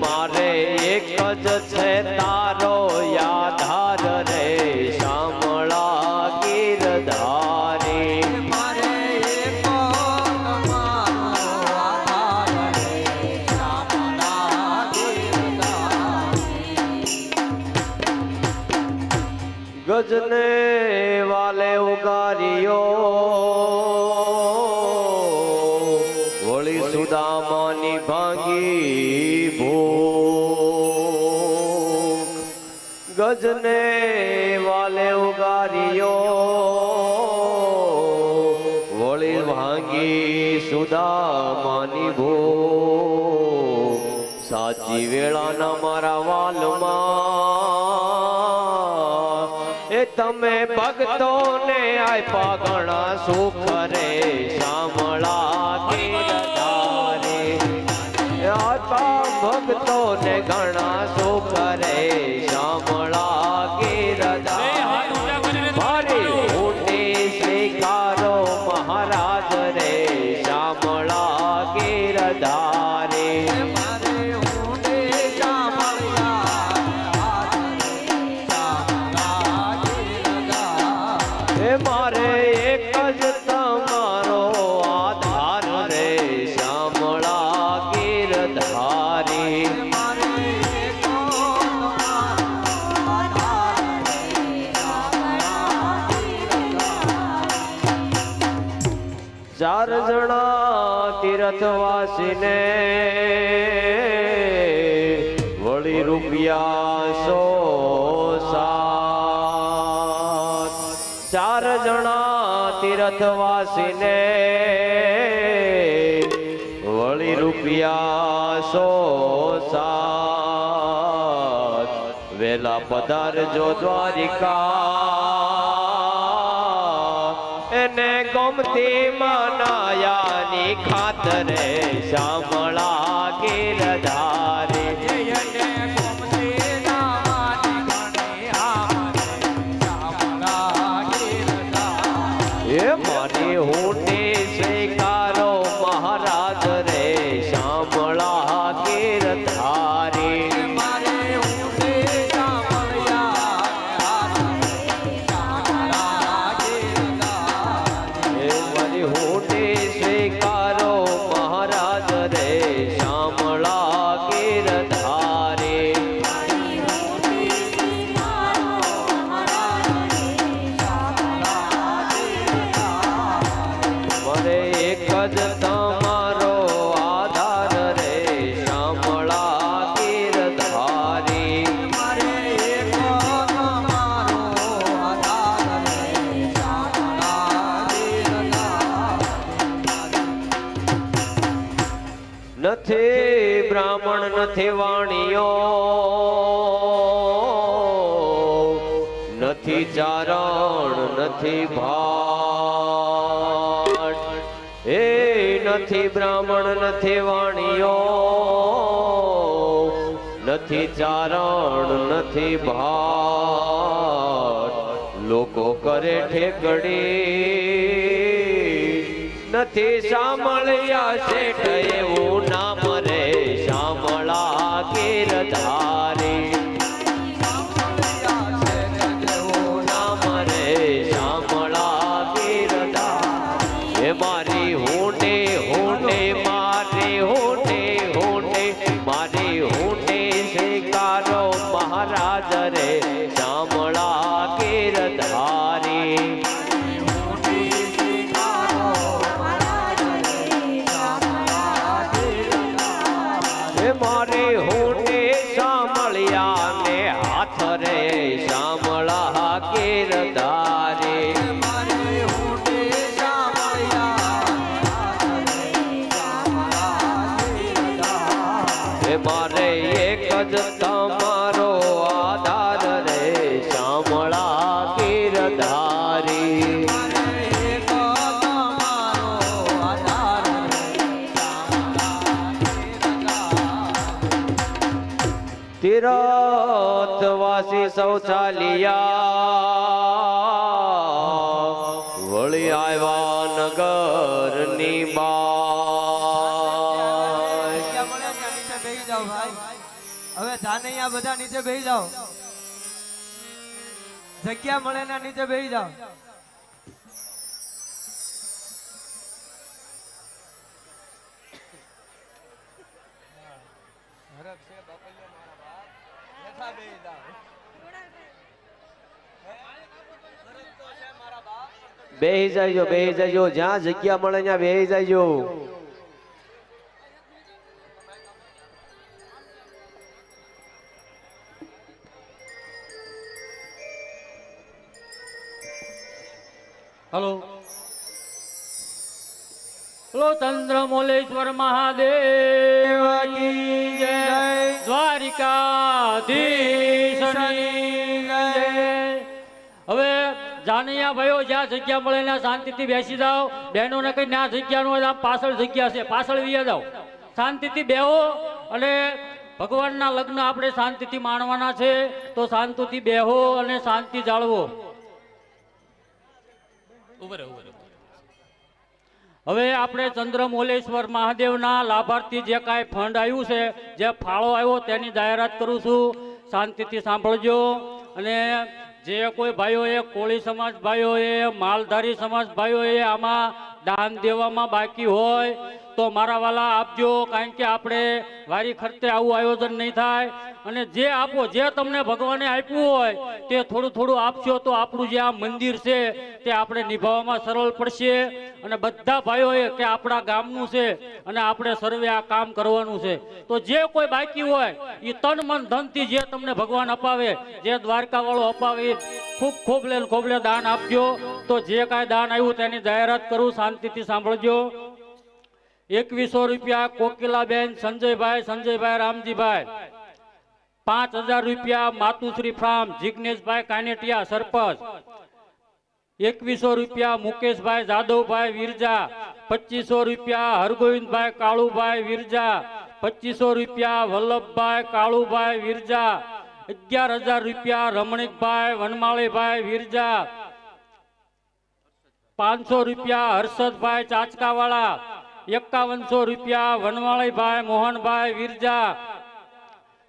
મારે એક જ છે તારો યાધાર રે શામળા ગીરધારી. મારે એક ગજને વાલે ઉગારિયો. વળી સુદામાની ભાંગી ભો ગજને વાલે ઉગારિયો. વળી ભાંગી સુદામાની ભો સાચી વેળાના મારા વાલમાં તમે ભક્તોને આપ્યા ઘણા સુખ રે શામળા તીર્થવાસીને વળી રૂપિયા સો સાત. ચાર જણા તીર્થવાસીને વળી રૂપિયા સો સાત. વેલા પધારજો દ્વારિકા. એને ગમતી મનાયાની ખાતરે શામળા નથી ભાટ. એ નથી બ્રાહ્મણ, નથી વાણીઓ. નથી ચારણ, નથી ભાટ. લોકો કરે ઠેકડી. નથી સાંભળ્યા શેઠ, એવું નામ રે. શામળા ગીરધારી શૌચાલિયા વળી આવ્યા નગરની બાય હવે જાનૈયા બધા નીચે બેસી જાઓ। જગ્યા મળે ના નીચે બેસી જાઓ. બેહી જાયજો બેહી જાયજો જ્યાં જગ્યા મળે ત્યાં બેહી જાયજો હલો. હલો ચંદ્રમોલેશ્વર મહાદેવ કી જય. દ્વારિકાધીશની જય હવે જાનૈયા ભાઈઓ જ્યાં જગ્યા મળે ત્યાં શાંતિથી બેસી જાઓ. બહેનોને કઈ ના જગ્યા નો આમ પાછળ જગ્યા છે. પાછળ વિયા જાઓ. શાંતિથી બેહો અને ભગવાનના લગ્ન આપણે શાંતિથી માણવાના છે. તો શાંતિથી બેહો અને શાંતિ જાળવો. હવે આપણે ચંદ્રમૌલેશ્વર મહાદેવના લાભાર્થી જે કાંઈ ફંડ આવ્યું છે જે ફાળો આવ્યો તેની જાહેરાત કરું છું. શાંતિથી સાંભળજો. અને જે કોઈ ભાઈઓએ કોળી સમાજ ભાઈઓએ, માલધારી સમાજ ભાઈઓએ આમાં દાન દેવામાં બાકી હોય તો મારા વાલા આપજો, કારણ કે આપણે વારી ખર્ચે આવું આયોજન નહીં થાય. અને જે આપો, જે તમને ભગવાને આપ્યું હોય, તે થોડું થોડું આપશો તો આપણું જે આ મંદિર છે, તે આપણે નિભાવવામાં સરળ પડશે. અને બધા ભાઈઓએ કે આપણા ગામનું છે, અને આપણે સર્વે આ કામ કરવાનું છે. તો જે કોઈ બાકી હોય એ તન મન ધનથી જે તમને ભગવાન અપાવે, જે દ્વારકા વાળો અપાવે ખૂબ ખોબલે ખોબલે દાન આપજો. તો જે કાંઈ દાન આવ્યું તેની જાહેરાત કરું, શાંતિથી સાંભળજો. એકવીસો રૂપિયા કોકિલાબેન, સંજયભાઈ સંજયભાઈ, રામજીભાઈ. પાંચ હજાર રૂપિયા માતુશ્રી ફાર્મ, જિગ્નેશભાઈ કાનેટિયા, સરપંચ. એકવીસો રૂપિયા મુકેશભાઈ જાદવભાઈ વિરજા. પચીસો રૂપિયા હરગોવિંદભાઈ કાળુભાઈ વિરજા. પચીસો રૂપિયા વલ્લભભાઈ કાળુભાઈ વિરજા. અગિયાર હજાર રૂપિયા રમણીકભાઈ વનમાળીભાઈ વિરજા. પાંચસો રૂપિયા હર્ષદભાઈ ચાચકાવાળા. એકાવનસો રૂપિયા વનવાળીભાઈ, મોહનભાઈ, વિરજા.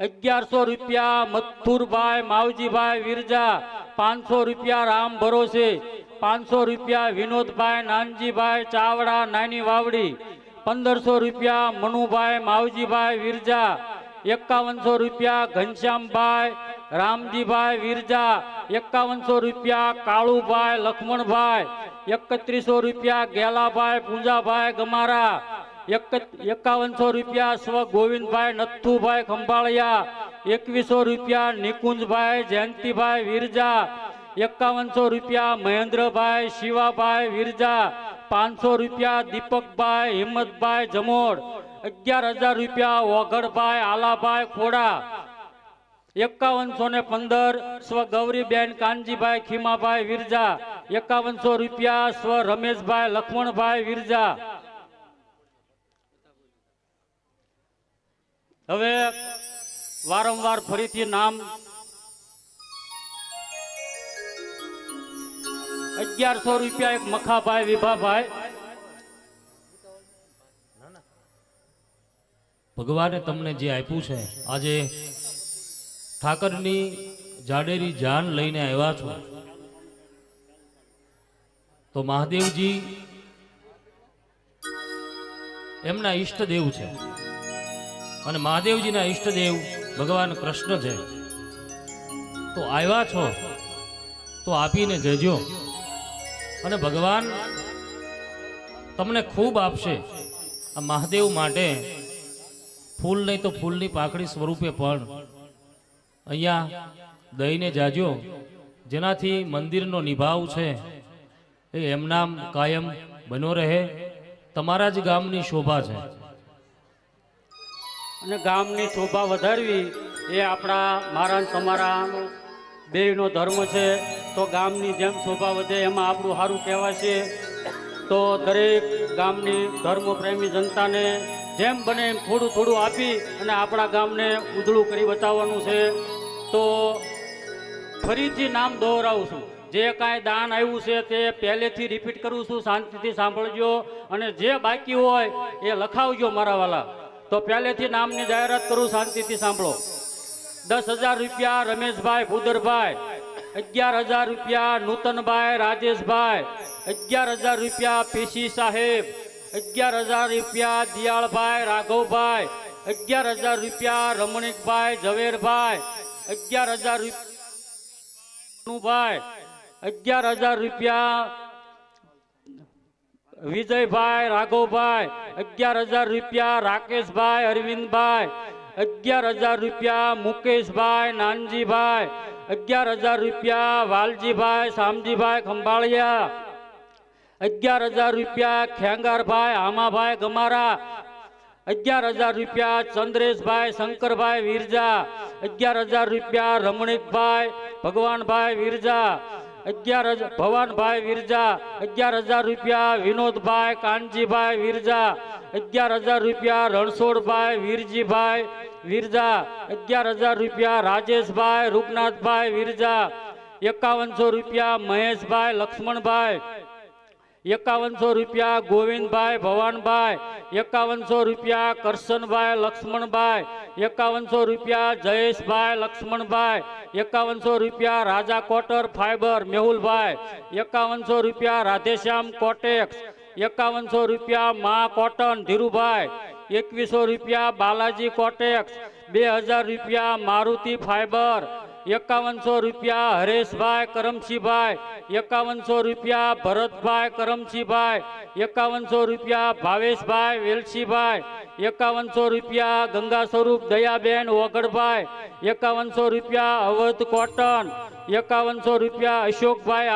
અગિયારસો રૂપિયા મથુરભાઈ, માવજીભાઈ, વિરજા. પાંચસો રૂપિયા રામ ભરોસે. પાંચસો રૂપિયા વિનોદભાઈ, નાનજીભાઈ, ચાવડા, નાની વાવડી. પંદરસો રૂપિયા મનુભાઈ, માવજીભાઈ, વિરજા. એકાવનસો રૂપિયા ઘનશ્યામભાઈ રામજીભાઈ વિરજા એકાવનસો રૂપિયા, કાળુભાઈ, લખમણભાઈ એકત્રીસો રૂપિયા, ગેલાભાઈ, પૂંજાભાઈ ગમારા એકાવનસો રૂપિયા સ્વ ગોવિંદભાઈ નથુભાઈ ખંભાળિયા એકવીસો રૂપિયા, નિકુંજભાઈ, જયંતિભાઈ વિરજા એકાવનસો રૂપિયા, મહેન્દ્રભાઈ, શિવાભાઈ વિરજા પાંચસો રૂપિયા, દીપકભાઈ, હિંમતભાઈ જમોડ, અગિયાર હજાર રૂપિયા, ઓઘડભાઈ, આલાભાઈ ખોડા એકાવનસો ને પંદર સ્વ ગૌરીબેન કાનજીભાઈ ખીમાભાઈ વિરજા, એકાવનસો રૂપિયા સ્વ રમેશભાઈ લક્ષ્મણભાઈ વિરજા. હવે વારંવાર ફરીથી નામ અગિયારસો રૂપિયા એક મખાભાઈ વિભાભાઈ. ભગવાને તમને જે આપ્યું છે, આજે ઠાકરની જાડેરી જાન લઈને આવ્યા છો. તો મહાદેવજી, એમના ઈષ્ટદેવ છે. અને મહાદેવજીના ઈષ્ટદેવ ભગવાન કૃષ્ણ છે. તો આવ્યા છો, તો આપીને જજો. અને ભગવાન તમને ખૂબ આપશે. આ મહાદેવ માટે ફૂલ નહીં તો ફૂલની પાકડી સ્વરૂપે પણ અહીંયા દઈને જાજો, જેનાથી મંદિરનો નિભાવ છે. એ એમનામ કાયમ બનો રહે. તમારા જ ગામની શોભા છે. અને ગામની શોભા વધારવી એ આપણા મારા તમારા બેયનો ધર્મ છે. તો ગામની જેમ શોભા વધે એમાં આપણું સારું કહેવાશે તો દરેક ગામની ધર્મપ્રેમી જનતાને જેમ બને એમ થોડું થોડું આપી અને આપણા ગામને ઉજળું કરી બતાવવાનું છે. તો ફરીથી નામ દોહરાવું છું. જે કાંઈ દાન આવ્યું છે તે પહેલેથી રિપીટ કરું છું, શાંતિથી સાંભળજો. અને જે બાકી હોય એ લખાવજો મારા વાલા તો પહેલેથી નામની જાહેરાત કરું, શાંતિથી સાંભળો. દસ હજાર રૂપિયા રમેશભાઈ ભૂદરભાઈ, અગિયાર હજાર રૂપિયા નૂતનભાઈ રાજેશભાઈ, અગિયાર હજાર રૂપિયા પીસી સાહેબ, અગિયાર હજાર રૂપિયા દિયાળભાઈ રાઘવભાઈ, અગિયાર હજાર રૂપિયા રમણીકભાઈ ઝવેરભાઈ અગિયાર હજાર રૂપિયા અગિયાર હજાર રૂપિયા. વિજયભાઈ, રાઘવભાઈ, અગિયાર હજાર રૂપિયા. રાકેશભાઈ, અરવિંદભાઈ, અગિયાર હજાર રૂપિયા. મુકેશભાઈ, નાનજીભાઈ, અગિયાર હજાર રૂપિયા. વાલજીભાઈ, શામજીભાઈ, ખંભાળિયા. અગિયાર હજાર રૂપિયા. ખેંગારભાઈ હામાભાઈ ગમારા. અગિયાર હજાર રૂપિયા ચંદ્રેશભાઈ, શંકરભાઈ, વિરજા. અગિયાર હજાર રૂપિયા રમણીકભાઈ, ભગવાનભાઈ, વિરજા. અગિયાર હજાર ભવાનભાઈ, વિરજા. અગિયાર હજાર રૂપિયા વિનોદભાઈ, કાનજીભાઈ, વિરજા. અગિયાર હજાર રૂપિયા રણછોડભાઈ, વીરજીભાઈ, વિરજા. અગિયાર હજાર રૂપિયા રાજેશભાઈ, રૂપનાથભાઈ, વિરજા. એકાવનસો રૂપિયા મહેશભાઈ, લક્ષ્મણભાઈ. એકાવનસો રૂપિયા ગોવિંદભાઈ, ભવાનભાઈ, એકાવનસો રૂપિયા કરશનભાઈ, લક્ષ્મણભાઈ, એકાવનસો રૂપિયા જયેશભાઈ, લક્ષ્મણભાઈ, એકાવનસો રૂપિયા રાજા કોટર, ફાઈબર, મેહુલભાઈ, એકાવનસો રૂપિયા રાધેશ્યામ કોટેક્સ, એકાવનસો રૂપિયા મા કોટન, ધીરુભાઈ, એકવીસો રૂપિયા બાલાજી કોટેક્સ, બે હજાર રૂપિયા મારુતિ ફાઈબર એકાવનસો રૂપિયા હરેશભાઈ કરમશીભાઈ, એકાવનસો રૂપિયા ભરતભાઈ કરમશીભાઈ, એકાવનસો રૂપિયા ભાવેશભાઈ વેલસીભાઈ એકાવનસો રૂપિયા ગંગા સ્વરૂપ દયાબેન ઓગળભાઈ, એકાવનસો રૂપિયા અવધ કોટન, એકાવનસો રૂપિયા અશોકભાઈ